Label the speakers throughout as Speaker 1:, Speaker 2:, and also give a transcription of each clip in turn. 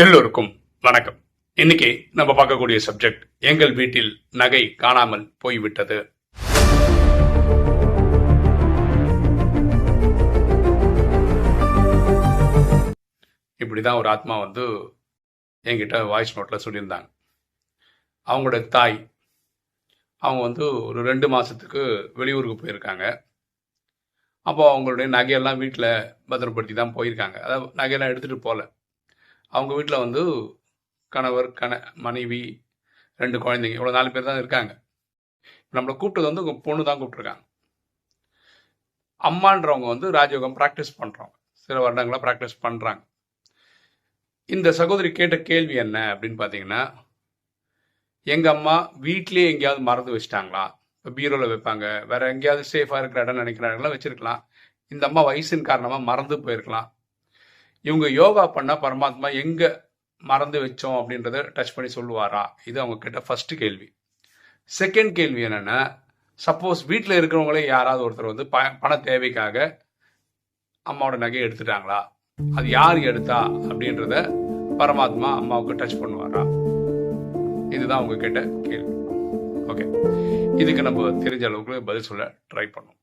Speaker 1: எல்லோருக்கும் வணக்கம். இன்னைக்கு நம்ம பார்க்கக்கூடிய சப்ஜெக்ட் எங்கள் வீட்டில் நகை காணாமல் போய்விட்டது. இப்படிதான் ஒரு ஆத்மா வந்து என்கிட்ட வாய்ஸ் நோட்ல சொல்லியிருந்தாங்க. அவங்களோட தாய் அவங்க வந்து ஒரு ரெண்டு மாசத்துக்கு வெளியூருக்கு போயிருக்காங்க. அப்போ அவங்களுடைய நகையெல்லாம் வீட்டில் பத்திரப்படுத்தி தான் போயிருக்காங்க. அதாவது நகையெல்லாம் எடுத்துட்டு போகல அவங்க வீட்டில் வந்து கணவர் கண மனைவி ரெண்டு குழந்தைங்க இவ்வளோ நாலு பேர் தான் இருக்காங்க. நம்மளை கூப்பிட்டது வந்து உங்கள் பொண்ணு தான் கூப்பிட்ருக்காங்க அம்மான்றவங்க வந்து ராஜயோகம் ப்ராக்டிஸ் பண்ணுறவங்க சில வருடங்களாக ப்ராக்டிஸ் பண்ணுறாங்க இந்த சகோதரி கேட்ட கேள்வி என்ன அப்படின்னு பார்த்தீங்கன்னா எங்கள் அம்மா வீட்லேயே எங்கேயாவது மறந்து வச்சிட்டாங்களா? இப்போ பீரோவில் வைப்பாங்க வேறு எங்கேயாவது சேஃபாக இருக்கிற இடம் நினைக்கிற இடம்லாம் வச்சுருக்கலாம். இந்த அம்மா வயசின் காரணமாக மறந்து போயிருக்கலாம். இவங்க யோகா பண்ண பரமாத்மா எங்க மறந்து வச்சோம் அப்படின்றத டச் பண்ணி சொல்லுவாரா? இது அவங்க கிட்ட ஃபர்ஸ்ட் கேள்வி. செகண்ட் கேள்வி என்னன்னா சப்போஸ் வீட்டில் இருக்கிறவங்களே யாராவது ஒருத்தர் வந்து ப பண தேவைக்காக அம்மாவோட நகையை எடுத்துட்டாங்களா? அது யார் எடுத்தா அப்படின்றத பரமாத்மா அம்மாவுக்கு டச் பண்ணுவாரா? இதுதான் அவங்க கிட்ட கேள்வி. ஓகே இதுக்கு நம்ம தெரிஞ்ச அளவுக்கு பதில் சொல்ல ட்ரை பண்ணுவோம்.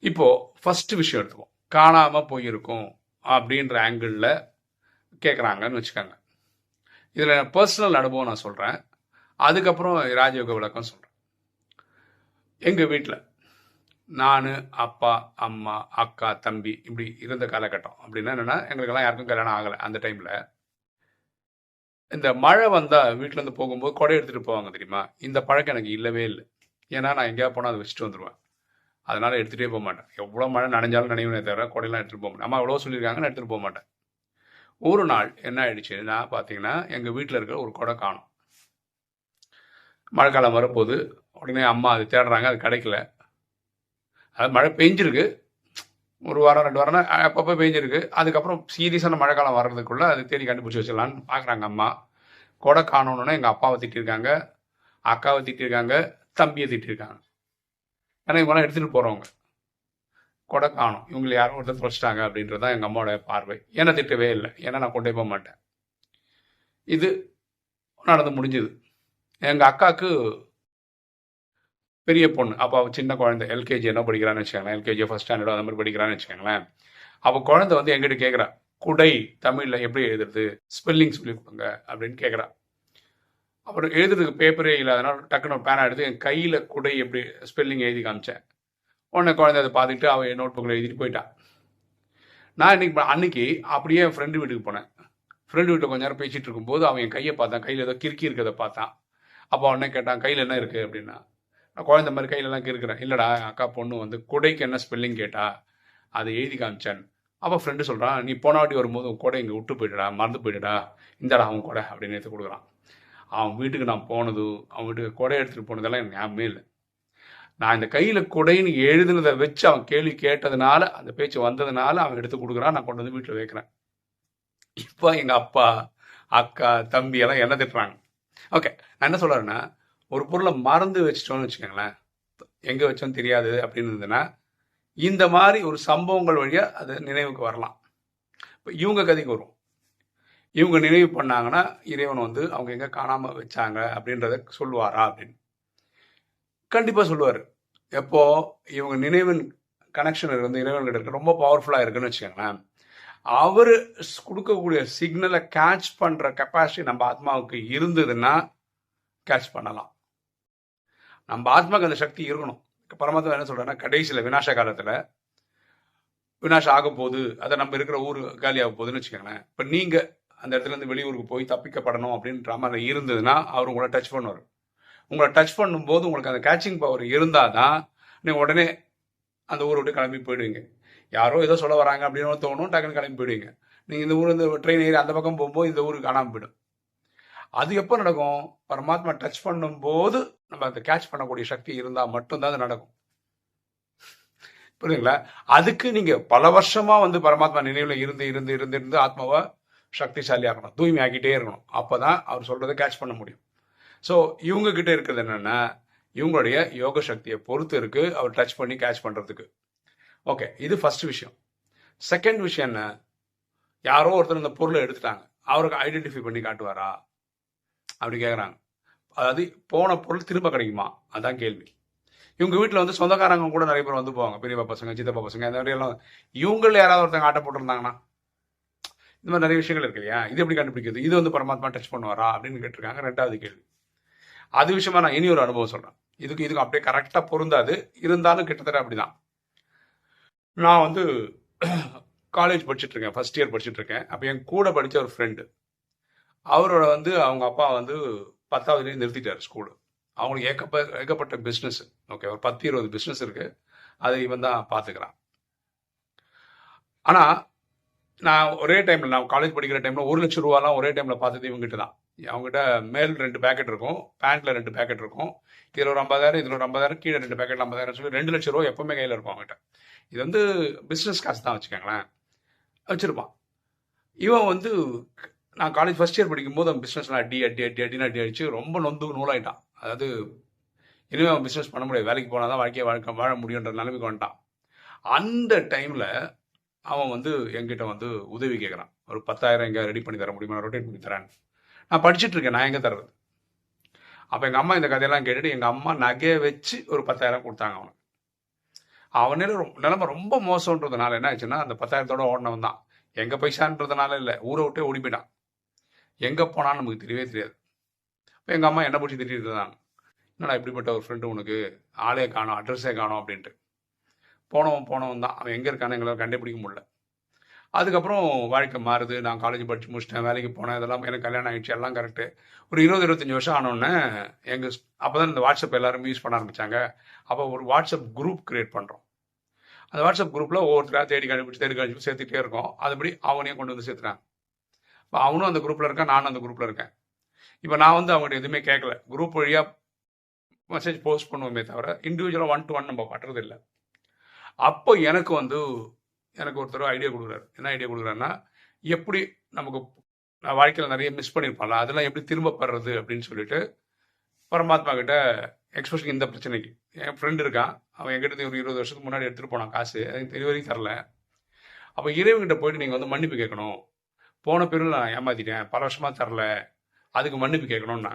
Speaker 1: இப்போ ஃபர்ஸ்ட் விஷயம் எடுத்துவோம் காணாம போயிருக்கும். அப்படின்ற ஆங்கிளில் கேட்குறாங்கன்னு வச்சுக்கோங்க. இதில் பர்சனல் அனுபவம் நான் சொல்கிறேன் அதுக்கப்புறம் ராஜயோக விளக்கம் சொல்கிறேன் எங்கள் வீட்டில் நான் அப்பா அம்மா அக்கா தம்பி இப்படி இருந்த காலகட்டம். அப்படின்னா என்னென்னா எங்களுக்கெல்லாம் யாருக்கும் கல்யாணம் ஆகலை அந்த டைமில் இந்த மழை வந்தால் வீட்டிலேருந்து போகும்போது கொடை எடுத்துகிட்டு போவாங்க தெரியுமா? இந்த பழக்கம் எனக்கு இல்லவே இல்லை. ஏன்னா நான் எங்கேயா போனால் அதை வச்சுட்டு வந்துடுவேன் அதனால் எடுத்துகிட்டே போக மாட்டேன். எவ்வளோ மழை நனைஞ்சாலும் நினைவுனே தவிர கொடையெல்லாம் எடுத்துகிட்டு போக மாட்டேன். அம்மா எவ்வளோ சொல்லியிருக்காங்க நான் எடுத்துகிட்டு போக மாட்டேன். ஒரு நாள் என்ன ஆயிடுச்சுன்னா பார்த்தீங்கன்னா எங்கள் வீட்டில் இருக்கிற ஒரு கொடை காணும். மழைக்காலம் வரப்போகுது உடனே அம்மா அது தேடுறாங்க அது கிடைக்கல. அது மழை பெஞ்சிருக்கு. ஒரு வாரம் ரெண்டு வாரம்னா அப்பப்போ பெஞ்சிருக்கு. அதுக்கப்புறம் சீரியஸான மழைக்காலம் வர்றதுக்குள்ளே அது தேடி கண்டுபிடிச்சி வச்சிடலான்னு பார்க்குறாங்க அம்மா. கொடை காணணுன்னா எங்கள் அப்பாவை திட்டிருக்காங்க அக்காவை திட்டிருக்காங்க தம்பியை திட்டிருக்காங்க. ஆனால் இவங்களாம் எடுத்துகிட்டு போகிறவங்க கொடை காணும். இவங்களை யாரும் ஒருத்தர் தொலைச்சிட்டாங்க அப்படின்றது தான் எங்கள் அம்மாவோட பார்வை. என்னை திட்டவே இல்லை. ஏன்னா நான் கொண்டே போக மாட்டேன். இது நடந்து முடிஞ்சுது. எங்கள் அக்காவுக்கு பெரிய பொண்ணு. அப்போ அவள் சின்ன குழந்தை. எல்கேஜி என்ன படிக்கிறான்னு வச்சுக்கோங்களேன். எல்கேஜி ஃபஸ்ட் ஸ்டாண்டர்டோ அந்த மாதிரி படிக்கிறான்னு வச்சுக்கோங்களேன். அவள் குழந்தை வந்து எங்கிட்ட கேட்குறா குடை தமிழில் எப்படி எழுதுறது? ஸ்பெல்லிங் சொல்லி கொடுங்க அப்படின்னு கேட்குறா அப்புறம் எழுதுறதுக்கு பேப்பரே இல்லாதனால டக்குன்னு பேனா எடுத்து என் கையில் குடை எப்படி ஸ்பெல்லிங் எழுதி காமிச்சேன். உடனே குழந்தை அதை பார்த்துட்டு அவன் என் நோட் புக்கில் எழுதிட்டு போயிட்டான். நான் இன்னைக்கு அன்னைக்கு அப்படியே என் ஃப்ரெண்டு வீட்டுக்கு போனேன். ஃப்ரெண்டு வீட்டில் கொஞ்ச நேரம் பேசிகிட்டு இருக்கும்போது அவன் என் கையை பார்த்தான். கையில் ஏதோ கிறுக்கி இருக்கிறத பார்த்தான். அப்போ உடனே கேட்டான் கையில் என்ன இருக்குது அப்படின்னா நான் குழந்தை மாதிரி கையிலலாம் கிறுக்கிறேன். இல்லைடா அக்கா பொண்ணு வந்து குடைக்கு என்ன ஸ்பெல்லிங் கேட்டா அதை எழுதி காமிச்சேன். அப்போ ஃப்ரெண்டு சொல்கிறான் நீ போன வாட்டி வரும்போது உன் கூட இங்கே விட்டு போயிடுடா மறந்து போயிடுடா. இந்தடா அவன் கூட அப்படின்னு எடுத்து கொடுக்குறான். அவன் வீட்டுக்கு நான் போனது அவன் வீட்டுக்கு கொடை எடுத்துகிட்டு போனதெல்லாம் எனக்கு ஞாபகமே இல்லை. நான் இந்த கையில் கொடைன்னு எழுதுனதை வச்சு அவன் கேள்வி கேட்டதுனால அந்த பேச்சு வந்ததுனால அவன் எடுத்து கொடுக்குறான் நான் கொண்டு வந்து வீட்டில் வைக்கிறேன். இப்போ எங்கள் அப்பா அக்கா தம்பி எல்லாம் என்ன திட்டுறாங்க? ஓகே நான் என்ன சொல்கிறேன்னா ஒரு பொருளை மறந்து வச்சிட்டோம்னு வச்சுக்கோங்களேன். எங்கே வச்சோம் தெரியாது அப்படின்னு இருந்ததுன்னா இந்த மாதிரி ஒரு சம்பவங்கள் வழியாக அது நினைவுக்கு வரலாம். இப்போ இவங்க கதைக்கு வரும் இவங்க நினைவு பண்ணாங்கன்னா இறைவன் வந்து அவங்க எங்கே காணாமல் வச்சாங்க அப்படின்றத சொல்லுவாரா அப்படின்னு. கண்டிப்பாக சொல்லுவார். எப்போ இவங்க நினைவின் கனெக்ஷன் இருந்து இறைவன்கிட்ட இருக்க ரொம்ப பவர்ஃபுல்லாக இருக்குன்னு வச்சுக்கோங்களேன். அவர் கொடுக்கக்கூடிய சிக்னலை கேட்ச் பண்ணுற கெப்பாசிட்டி நம்ம ஆத்மாவுக்கு இருந்ததுன்னா கேட்ச் பண்ணலாம். நம்ம ஆத்மாவுக்கு அந்த சக்தி இருக்கணும். பரமாத்மா என்ன சொல்கிறேன்னா கடைசியில் வினாச காலத்தில் வினாஷம் ஆக போகுது அதை நம்ம இருக்கிற ஊர் ஆக போகுதுன்னு வச்சுக்கோங்களேன். இப்போ நீங்கள் அந்த இடத்துல இருந்து வெளியூருக்கு போய் தப்பிக்கப்படணும் அப்படின்ற மாதிரி இருந்ததுன்னா அவர் உங்களை டச் பண்ணுவார். உங்களை டச் பண்ணும்போது உங்களுக்கு அந்த கேட்சிங் பவர் இருந்தால் தான் நீங்கள் உடனே அந்த ஊரை விட்டு கிளம்பி போயிடுவீங்க. யாரோ ஏதோ சொல்ல வராங்க அப்படின்னு தோணும் டக்குன்னு கிளம்பி போயிடுவீங்க. நீங்கள் இந்த ஊர் இந்த ட்ரெயின் ஏறி அந்த பக்கம் போகும்போது இந்த ஊருக்கு காணாமல் போயிடும். அது எப்போ நடக்கும்? பரமாத்மா டச் பண்ணும்போது நம்ம அந்த கேட்ச் பண்ணக்கூடிய சக்தி இருந்தால் மட்டும்தான் அது நடக்கும். புரியுதுங்களா? அதுக்கு நீங்கள் பல வருஷமாக வந்து பரமாத்மா நினைவில் இருந்து இருந்து இருந்து இருந்து ஆத்மாவை சக்திசாலியாகணும் தூய்மை ஆக்கிட்டே இருக்கணும் அவர் சொல்கிறத கேட்ச் பண்ண முடியும். ஸோ இவங்கக்கிட்ட இருக்கிறது என்னென்னா இவங்களுடைய யோக சக்தியை பொறுத்து இருக்கு அவர் டச் பண்ணி கேட்ச் பண்ணுறதுக்கு ஓகே இது ஃபர்ஸ்ட் விஷயம். செகண்ட் விஷயம் என்ன? யாரோ ஒருத்தர் இந்த பொருளை எடுத்துட்டாங்க. அவருக்கு ஐடென்டிஃபை பண்ணி காட்டுவாரா? அப்படி கேட்குறாங்க அதாவது போன பொருள் திரும்ப கிடைக்குமா? அதான் கேள்வி. இவங்க வீட்டில் வந்து சொந்தக்காரங்க கூட நிறைய பேர் வந்து போவாங்க. பெரியப்பா பசங்க சித்தப்பா பசங்க இந்த மாதிரி எல்லாம் இவங்கள யாராவது ஒருத்தங்க ஆட்ட போட்டிருந்தாங்கன்னா இந்த மாதிரி நிறைய விஷயங்கள் இருக்கு இல்லையா? இது எப்படி கண்டுபிடிக்கிறது? இது வந்து பரமாத்மா டச் பண்ணுவாரா அப்படின்னு கேட்டிருக்காங்க. ரெண்டாவது கேள்வி. அது விஷயமா நான் இனி ஒரு அனுபவம் சொல்கிறேன் இதுக்கு இதுக்கு அப்படியே கரெக்டாக பொருந்தாது. இருந்தாலும் கிட்டத்தட்ட அப்படிதான். நான் வந்து காலேஜ் படிச்சுட்ருக்கேன் ஃபர்ஸ்ட் இயர் படிச்சுட்ருக்கேன் அப்போ என் கூட படித்த ஒரு ஃப்ரெண்டு அவரோட வந்து அவங்க அப்பா வந்து பத்தாவதுலேயே நிறுத்திட்டார் ஸ்கூலு அவங்களுக்கு ஏக்கப்ப ஏகப்பட்ட பிஸ்னஸ் ஓகே ஒரு பத்து இருபது பிஸ்னஸ் இருக்குது அதை இவன் தான் பார்த்துக்கிறான் ஆனால் நான் ஒரே டைமில் நான் காலேஜ் படிக்கிற டைமில் ஒரு லட்சம் ரூபாலாம் ஒரே டைமில் பார்த்தது இவங்ககிட்ட தான் அவங்ககிட்ட மேல் ரெண்டு பேக்கெட் இருக்கும் பேண்ட்ல ரெண்டு பேக்கெட் இருக்கும். இதில் ஒரு ஐம்பதாயிரம் இதில் ஒரு ஐம்பதாயிரம் கீழே ரெண்டு பேக்கெட் ஐம்பதாயிரம் சொல்லி ரெண்டு லட்சம் ரூபா எப்பவுமே கையில் இருக்கும் அவங்ககிட்ட இது வந்து பிஸ்னஸ் காசு தான் வச்சுக்கோங்களேன். வச்சிருப்பான். இவன் வந்து நான் காலேஜ் ஃபஸ்ட் இயர் படிக்கும்போது அவன் பிஸ்னஸ்லாம் அடி அடி அடி அடின்னு அடி அடிச்சு ரொம்ப நொந்து நூலாயிட்டான். அதாவது இனிமேல் அவன் பிஸ்னஸ் பண்ண முடியாது. வேலைக்கு போனால் தான் வாழ்க்கையை வாழ்க்கை வாழ முடியுன்ற நிலைமைக்கு வந்துட்டான். அந்த டைமில் அவன் வந்து என்கிட்ட வந்து உதவி கேட்குறான் ஒரு பத்தாயிரம் எங்கே ரெடி பண்ணி தர முடியுமா? ரொட்டேட் பண்ணி தரேன் நான் படிச்சுட்டு இருக்கேன் நான் எங்கே தர்றது? அப்போ எங்கள் அம்மா இந்த கதையெல்லாம் கேட்டுட்டு எங்கள் அம்மா நகையை வச்சு ஒரு பத்தாயிரம் கொடுத்தாங்க அவனுக்கு. அவனே நிலைமை ரொம்ப மோசம்ன்றதுனால என்ன ஆச்சுன்னா அந்த பத்தாயிரத்தோட ஓடினவன் தான். எங்கள் பைசான்றதுனால இல்லை ஊரை விட்டே ஓடி போயிட்டான். எங்கே போனான்னு நமக்கு தெரியவே தெரியாது. இப்போ எங்கள் அம்மா என்ன பிடிச்சி திட்டிட்டு இருந்தாங்க? என்னடா இப்படிப்பட்ட ஒரு ஃப்ரெண்டு உனக்கு? ஆளே காணும் அட்ரஸே காணும் அப்படின்ட்டு. போனவன் போனவன் தான். அவன் எங்கே இருக்கான்னு எங்களால் கண்டுபிடிக்க முடியல. அதுக்கப்புறம் வாழ்க்கை மாறுது. நான் காலேஜ் படித்து முடிச்சிட்டேன். வேலைக்கு போனேன். இதெல்லாம் எனக்கு கல்யாணம் ஆகிடுச்சு எல்லாம் கரெக்டு ஒரு இருபது இருபத்தஞ்சி வருஷம் ஆனோடனே எங்கள் அப்போ தான் இந்த வாட்ஸ்அப் எல்லாரும் யூஸ் பண்ண ஆரம்பித்தாங்க அப்போ ஒரு வாட்ஸ்அப் குரூப் கிரியேட் பண்ணுறோம் அந்த வாட்ஸ்அப் குரூப்பில் ஒவ்வொருத்தராக தேடி கண்டுபிடிச்சி தேடி கண்டுபிடிச்சி சேர்த்துட்டே இருக்கோம். அதுபடி அவனையும் கொண்டு வந்து சேர்த்துறாங்க. இப்போ அவனும் அந்த குரூப்பில் இருக்கான். நானும் அந்த குரூப்பில் இருக்கேன். இப்போ நான் வந்து அவங்ககிட்ட எதுவுமே கேட்கல குரூப் வழியாக மெசேஜ் போஸ்ட் பண்ணுவோமே தவிர இண்டிவிஜுவலாக ஒன் டு ஒன் நம்ம பண்ணுறது இல்லை அப்போ எனக்கு வந்து எனக்கு ஒருத்தர் ஐடியா கொடுக்குறாரு. என்ன ஐடியா கொடுக்குறாருன்னா எப்படி நமக்கு நான் வாழ்க்கையில் நிறைய மிஸ் பண்ணியிருப்பான்ல அதெல்லாம் எப்படி திரும்ப பெறது அப்படின்னு சொல்லிட்டு பரமாத்மா கிட்ட எக்ஸ்போஷன் இந்த பிரச்சனைக்கு. என் ஃப்ரெண்டு இருக்கான். அவன் எங்கிட்ட ஒரு இருபது வருஷத்துக்கு முன்னாடி எடுத்துகிட்டு போனான் காசு. எனக்கு தெரிய வரைக்கும் தரல. அப்போ இறைவன்கிட்ட போயிட்டு நீங்கள் வந்து மன்னிப்பு கேட்கணும். போன பேரும் நான் ஏமாத்திட்டேன். பல வருஷமாக தரல. அதுக்கு மன்னிப்பு கேட்கணும்னா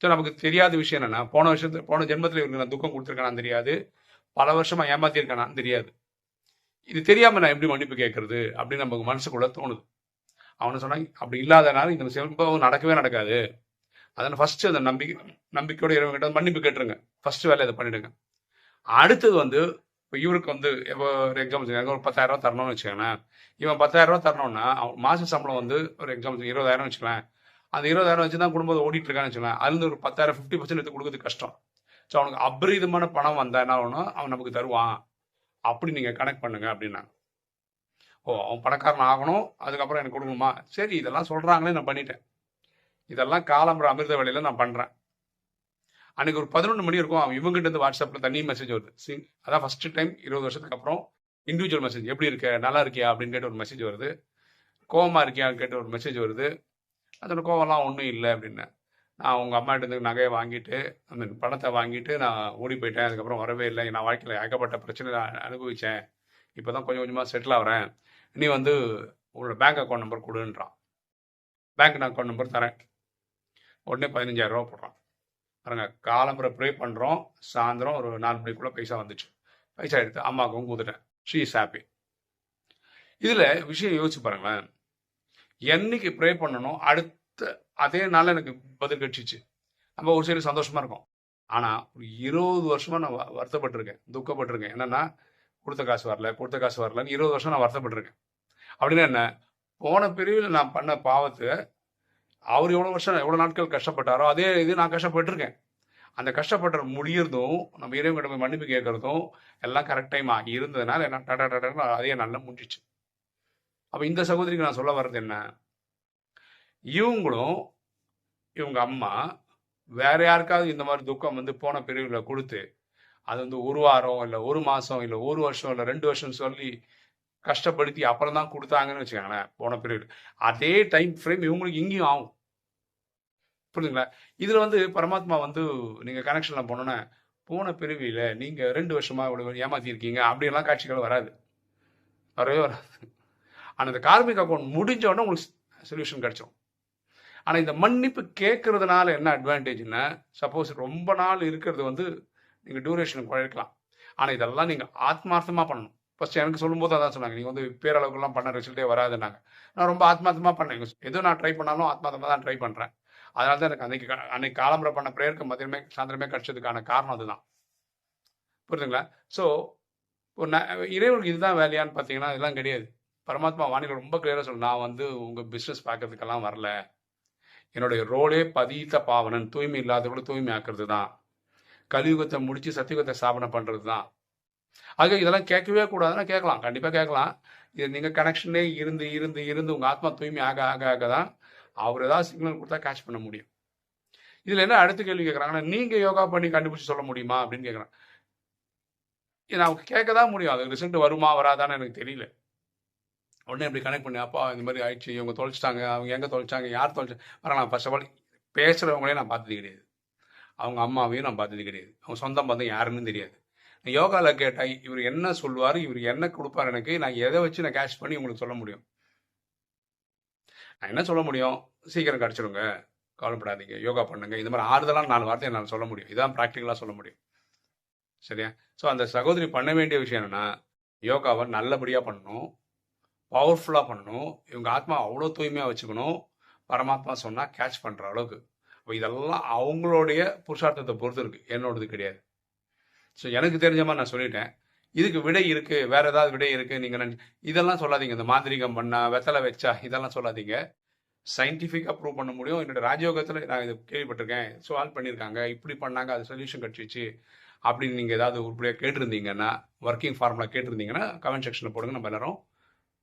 Speaker 1: ஸோ நமக்கு தெரியாத விஷயம் என்னென்னா போன வருஷத்து போன ஜென்மத்தில் இவருக்கு நான் துக்கம் கொடுத்துருக்கானான்னு தெரியாது. பல வருஷமா ஏமாத்திருக்கானான்னு தெரியாது. இது தெரியாம நான் எப்படி மன்னிப்பு கேட்கறது? அப்படின்னு நமக்கு மனசுக்குள்ள தோணுது. அவனு சொன்னாங்க அப்படி இல்லாதனால இந்த சம்பவம் நடக்கவே நடக்காது. அதனால் ஃபர்ஸ்ட் அந்த நம்பிக்கை நம்பிக்கையோட இறைவங்கிட்ட மன்னிப்பு கேட்டுருங்க. ஃபர்ஸ்ட் வேலையை அதை பண்ணிடுங்க. அடுத்தது வந்து இப்போ இவருக்கு வந்து இப்போ ஒரு எக்ஸாம்பிள் ஒரு பத்தாயிரம் ரூபா தரணும்னு வச்சுக்கோங்களேன். இவன் பத்தாயிரம் ரூபா தரணும்னா அவன் மாச சம்பளம் வந்து ஒரு எக்ஸாம்பிள் இருபதாயிரம் வச்சுக்கலாம் அந்த இருபதாயிரம் வச்சு தான் குடும்பத்தை ஓடிட்டு இருக்கான்னு வச்சுக்கலாம் அதுல ஒரு பத்தாயிரம் ஃபிஃப்டி பர்சன்ட் எடுத்து கொடுக்குறது கஷ்டம். ஸோ அவனுக்கு அபரிதமான பணம் வந்தா என்ன ஆகணும் அவன் நமக்கு தருவான். அப்படி நீங்க கனெக்ட் பண்ணுங்க அப்படின்னாங்க. ஓ அவன் பணக்காரன் ஆகணும் அதுக்கப்புறம் எனக்கு கொடுக்கணுமா? சரி இதெல்லாம் சொல்றாங்களே நான் பண்ணிட்டேன். இதெல்லாம் காலம்புற அமிர்த வேலையில நான் பண்றேன். அன்னைக்கு ஒரு பதினொன்று மணி இருக்கும் அவன் இவங்ககிட்ட இருந்து வாட்ஸ்அப்ல தனி மெசேஜ் வருது. சிங் அதான் ஃபர்ஸ்ட் டைம் இருபது வருஷத்துக்கு அப்புறம் இண்டிவிஜுவல் மெசேஜ் எப்படி இருக்க? நல்லா இருக்கியா? அப்படின்னு கேட்டு ஒரு மெசேஜ் வருது. கோவமா இருக்கியான்னு கேட்டு ஒரு மெசேஜ் வருது. அதோட கோவம்லாம் ஒன்றும் இல்லை அப்படின்னு. நான் உங்கள் அம்மா இருந்து நகையை வாங்கிட்டு அந்த பணத்தை வாங்கிட்டு நான் ஓடி போயிட்டேன். அதுக்கப்புறம் வரவே இல்லை. நான் வாழ்க்கையில் ஏகப்பட்ட பிரச்சனை நான் அனுபவித்தேன் இப்போ தான் கொஞ்சம் கொஞ்சமாக செட்டில் ஆகிறேன் நீ வந்து உங்களோட பேங்க் அக்கௌண்ட் நம்பர் கொடுன்றான். பேங்க் அக்கௌண்ட் நம்பர் தரேன். உடனே பதினஞ்சாயிரம் ரூபா போடுறான். பாருங்க காலம்புரை ப்ரே பண்ணுறோம் சாயந்தரம் ஒரு நாலு மணிக்குள்ளே பைசா வந்துச்சு. பைசா எடுத்து அம்மாவுக்கும் கொடுத்துட்டேன். ஷீ இஸ் ஹாப்பி இதில் விஷயம் யோசிச்சு பாருங்களேன். என்னைக்கு ப்ரே பண்ணணும் அடுத்த அதே நாள் எனக்கு பதில் கிடைச்சிச்சு. நம்ம ஒரு சைடு சந்தோஷமாக இருக்கும். ஆனால் ஒரு இருபது வருஷமாக நான் வருத்தப்பட்டிருக்கேன். துக்கப்பட்டிருக்கேன். என்னன்னா கொடுத்த காசு வரல கொடுத்த காசு வரலன்னு இருபது வருஷம் நான் வருத்தப்பட்டிருக்கேன். அப்படின்னா என்ன? போன பிரிவில் நான் பண்ண பாவத்தை அவர் எவ்வளோ வருஷம் எவ்வளோ நாட்கள் கஷ்டப்பட்டாரோ அதே இது நான் கஷ்டப்பட்டிருக்கேன். அந்த கஷ்டப்பட்ட முடியறதும் நம்ம இறைவன் போய் மன்னிப்பு கேட்கறதும் எல்லாம் கரெக்ட் டைம் ஆகி இருந்ததுனால என்ன டடா டடா அதே நல்லா முடிஞ்சிச்சு. அப்போ இந்த சகோதரிக்கு நான் சொல்ல வர்றது என்ன? இவங்களும் இவங்க அம்மா வேற யாருக்காவது இந்த மாதிரி துக்கம் வந்து போன பிரிவில் கொடுத்து அது வந்து ஒரு வாரம் இல்லை ஒரு மாசம் இல்லை ஒரு வருஷம் இல்லை ரெண்டு வருஷம் சொல்லி கஷ்டப்படுத்தி அப்புறம் தான் கொடுத்தாங்கன்னு வச்சுக்கோங்களேன் போன பிரிவில். அதே டைம் ஃப்ரேம் இவங்களுக்கு இங்கேயும் ஆகும். புரியுதுங்களா இதுல வந்து பரமாத்மா வந்து நீங்க கனெக்ஷன்ல போனோன்னே போன பிரிவியில் நீங்க ரெண்டு வருஷமா இவ்வளவு ஏமாத்திருக்கீங்க அப்படியெல்லாம் காட்சிகள் வராது. வரவே வராது. ஆனால் அந்த கார்மிக் அக்கௌண்ட் முடிஞ்ச உடனே உங்களுக்கு சொல்யூஷன் கிடைச்சோம் ஆனால் இந்த மன்னிப்பு கேட்கறதுனால என்ன அட்வான்டேஜ்னா சப்போஸ் ரொம்ப நாள் இருக்கிறது வந்து நீங்கள் டியூரேஷனுக்கு குறைக்கலாம். ஆனால் இதெல்லாம் நீங்கள் ஆத்மார்த்தமாக பண்ணணும். ஃபஸ்ட் எனக்கு சொல்லும்போது அதான் சொன்னாங்க. நீங்கள் வந்து பேரளவுக்குலாம் பண்ண ரிசல்ட்டே வராதுன்னாங்க. நான் ரொம்ப ஆத்மார்த்தமாக பண்ணேன். எதுவும் நான் ட்ரை பண்ணாலும் ஆத்மார்த்தமாக தான் ட்ரை பண்ணுறேன் அதனால தான் எனக்கு அன்னைக்கு அன்னைக்கு காலம்புரை பண்ண ப்ரேயருக்கு மதியமே சாயந்தரமே கிடச்சதுக்கான காரணம் அதுதான். புரியுதுங்களா? ஸோ ஒரு ந இறைவனுக்கு இதுதான் வேலையான்னு பார்த்தீங்கன்னா இதெல்லாம் கிடையாது. பரமாத்மா வானிலை ரொம்ப கிளியராக சொல்லு நான் வந்து உங்கள் பிஸ்னஸ் பார்க்கறதுக்கெல்லாம் வரல. என்னுடைய ரோலே பதீத்த பாவனன். தூய்மை இல்லாதவங்களை தூய்மை ஆக்குறது தான் கலியுகத்தை முடிச்சு சத்தியுகத்தை ஸ்தாபனம் பண்ணுறது தான் ஆக இதெல்லாம் கேட்கவே கூடாதுன்னா கேட்கலாம். கண்டிப்பாக கேட்கலாம். இது நீங்கள் கனெக்ஷனே இருந்து இருந்து இருந்து உங்கள் ஆத்மா தூய்மை ஆக ஆக ஆக தான் அவர் ஏதாவது சிக்னல் கொடுத்தா கேட்ச் பண்ண முடியும். இதில் என்ன அடுத்த கேள்வி கேட்குறாங்கன்னா நீங்கள் யோகா பண்ணி கண்டுபிடிச்சு சொல்ல முடியுமா அப்படின்னு கேட்குறேன். நான் அவங்க கேட்க தான் முடியும். அது ரிசல்ட் வருமா வராதான்னு எனக்கு தெரியல. உடனே இப்படி கனெக்ட் பண்ணி அப்பா இந்த மாதிரி ஆயிடுச்சு. இவங்க தொலைச்சிட்டாங்க. அவங்க எங்கே தொலைச்சாங்க? யார் தொலைச்சா வரலாம் ஃபர்ஸ்ட் ஆஃப் ஆல் பேசுகிறவங்களே நான் பார்த்தது கிடையாது. அவங்க அம்மாவையும் நான் பார்த்தது கிடையாது. அவங்க சொந்தம் பந்தம் யாருன்னு தெரியாது. யோகாவில் கேட்டால் இவர் என்ன சொல்லுவார்? இவர் என்ன கொடுப்பார் எனக்கு? நான் எதை வச்சு நான் கேஷ் பண்ணி உங்களுக்கு சொல்ல முடியும்? நான் என்ன சொல்ல முடியும்? சீக்கிரம் கிடச்சிடுங்க கவலைப்படாதீங்க. யோகா பண்ணுங்க. இந்த மாதிரி ஆறுதலான நாலு வார்த்தையை நான் சொல்ல முடியும். இதான் ப்ராக்டிக்கலாக சொல்ல முடியும். சரியா? ஸோ அந்த சகோதரி பண்ண வேண்டிய விஷயம் என்னென்னா யோகாவை நல்லபடியாக பண்ணணும். பவர்ஃபுல்லாக பண்ணணும். இவங்க ஆத்மா அவ்வளோ தூய்மையாக வச்சுக்கணும். பரமாத்மா சொன்னால் கேட்ச் பண்ணுற அளவுக்கு. இப்போ இதெல்லாம் அவங்களுடைய புருஷார்த்தத்தை பொறுத்து இருக்குது என்னோடது கிடையாது. ஸோ எனக்கு தெரிஞ்ச மாதிரி நான் சொல்லிட்டேன். இதுக்கு விடை இருக்குது வேறு ஏதாவது விடை இருக்குது நீங்கள் இதெல்லாம் சொல்லாதீங்க. இந்த மாந்திரிகம் பண்ணா வெத்தலை வச்சா இதெல்லாம் சொல்லாதீங்க. சயின்டிஃபிக்காக ப்ரூவ் பண்ண முடியும். என்னோட ராஜயோகத்தில் நான் இதை கேள்விப்பட்டிருக்கேன். சால்வ் பண்ணியிருக்காங்க. இப்படி பண்ணாங்க. அது சொல்யூஷன் கிடச்சிச்சு அப்படின்னு நீங்கள் ஏதாவது உருப்படியாக கேட்டிருந்தீங்கன்னா ஒர்க்கிங் ஃபார்முலா கேட்டிருந்தீங்கன்னா கமெண்ட் செக்ஷனில் போடுங்க. நம்ம எல்லாரும்